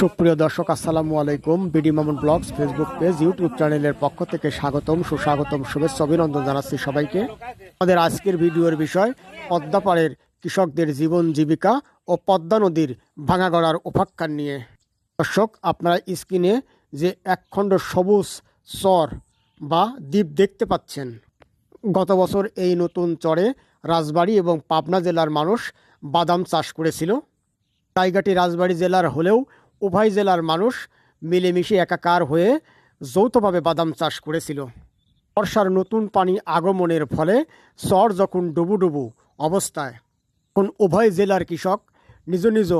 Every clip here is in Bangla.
সুপ্রিয় দর্শক, আসসালামু আলাইকুম। BD Mamun blogs, Facebook page, YouTube চ্যানেলের পক্ষ থেকে স্বাগতম, সুস্বাগতম, শুভেচ্ছা, অভিনন্দন জানাচ্ছি সবাইকে। আমাদের আজকের ভিডিওর বিষয় পদ্মাপাড়ের কৃষকদের জীবন জীবিকা ও পদ্মা নদীর ভাঙাগড়ার উপাখ্যান নিয়ে। দর্শক, আপনারা স্ক্রিনে যে একখণ্ড সবুজ চর বা দ্বীপ দেখতে পাচ্ছেন, গত বছর এই নতুন চরে রাজবাড়ি এবং পাবনা জেলার মানুষ বাদাম চাষ করেছিল। জায়গাটি রাজবাড়ি জেলার হলেও উভয় জেলার মানুষ মিলেমিশে একাকার হয়ে যৌথভাবে বাদাম চাষ করেছিল। বর্ষার নতুন পানি আগমনের ফলে চর যখন ডুবুডুবু অবস্থায়, তখন উভয় জেলার কৃষক নিজ নিজ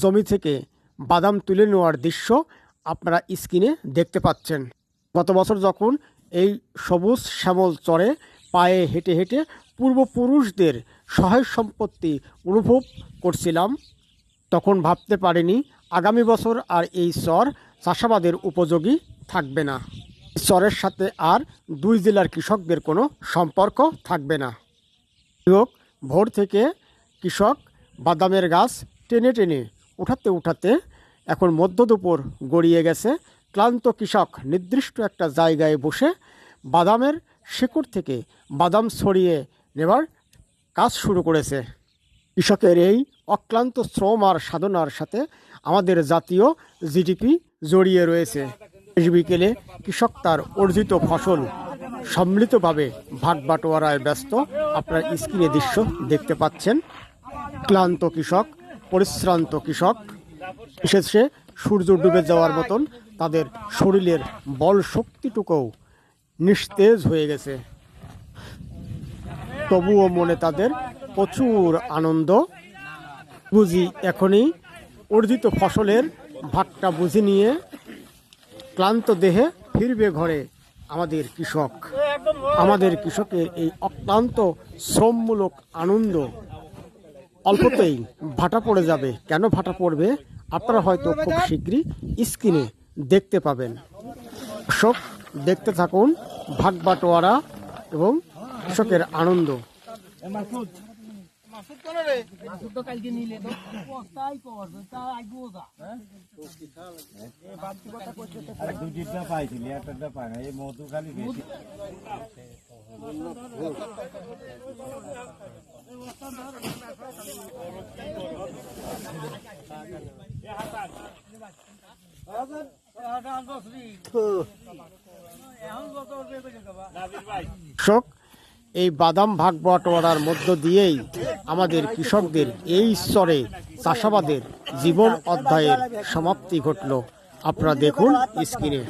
জমি থেকে বাদাম তুলে নেওয়ার দৃশ্য আপনারা স্ক্রিনে দেখতে পাচ্ছেন। গত বছর যখন এই সবুজ শ্যামল চরে পায়ে হেঁটে হেঁটে পূর্বপুরুষদের সহায় সম্পত্তি অনুভব করছিলাম, তখন ভাবতে পারিনি আগামী বছর আর এই চর চাষাবাদের উপযোগী থাকবে না। চরের সাথে আর দুই জেলার কৃষকদের কোনো সম্পর্ক থাকবে না। হোক ভোর থেকে কৃষক বাদামের গাছ টেনে টেনে উঠাতে উঠাতে এখন মধ্য দুপুর গড়িয়ে গেছে। ক্লান্ত কৃষক নির্দিষ্ট একটা জায়গায় বসে বাদামের শেকড় থেকে বাদাম ছড়িয়ে নেবার কাজ শুরু করেছে। কৃষকের এই অক্লান্ত শ্রম আর সাধনার সাথে আমাদের জাতীয় জিডিপি জড়িয়ে রয়েছে। বিকেলে কৃষক তার অর্জিত ফসল সম্মিলিতভাবে ভাগ বাটোয়ারায় ব্যস্ত। আপনার স্ক্রিনে দৃশ্য দেখতে পাচ্ছেন। ক্লান্ত কৃষক, পরিশ্রান্ত কৃষক শেষে সূর্য ডুবে যাওয়ার মতন তাদের শরীরের বল শক্তিটুকুও নিস্তেজ হয়ে গেছে। তবুও মনে তাদের প্রচুর আনন্দ। বুঝি এখনই অর্জিত ফসলের ভাগটা বুঝে নিয়ে ক্লান্ত দেহে ফিরবে ঘরে আমাদের কৃষক। আমাদের কৃষকের এই অক্লান্ত শ্রমমূলক আনন্দ অল্পতেই ভাটা পড়ে যাবে। কেন ভাটা পড়বে? আপনারা হয়তো খুব শীঘ্রই স্ক্রিনে দেখতে পাবেন। কৃষক, দেখতে থাকুন ভাগ বাটোয়ারা এবং কৃষকের আনন্দ। তো কালকে নিলে তো। বস্তাই করবে তা। আইগো যা দুটিটা পাইছিলি একটা পাই না। এই মধু খালি বেশি। কৃষক এই বাদাম ভাগ বাটোয়ারার মধ্য দিয়েই আমাদের কৃষকদের এই স্তরে চাষাবাদের জীবন অধ্যায়ের সমাপ্তি ঘটল। আপনারা দেখুন স্ক্রিনে।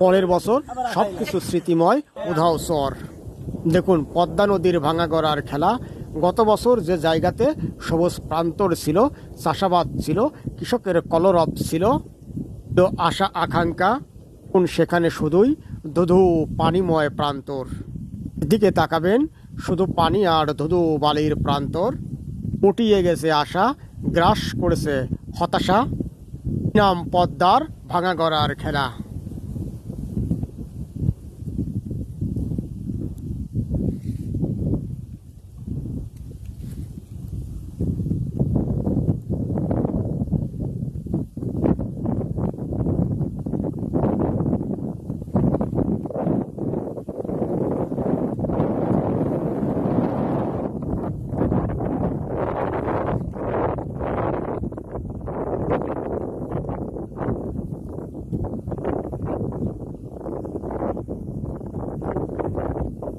পরের বছর সবকিছু স্মৃতিময়, উধাও চর দেখুন, পদ্মা নদীর ভাঙা গড়ার খেলা। গত বছর যে জায়গাতে সবুজ প্রান্তর ছিল, চাষাবাদ ছিল, কৃষকের কলরব ছিল আশা আকাঙ্ক্ষা কোন সেখানে শুধুই ধুধু পানিময় প্রান্তর। দিকে তাকাবেন শুধু পানি আর ধুধু বালির প্রান্তর। পটিয়ে গেছে আশা, গ্রাস করেছে হতাশা। নাম পদ্মার ভাঙা গড়ার খেলা।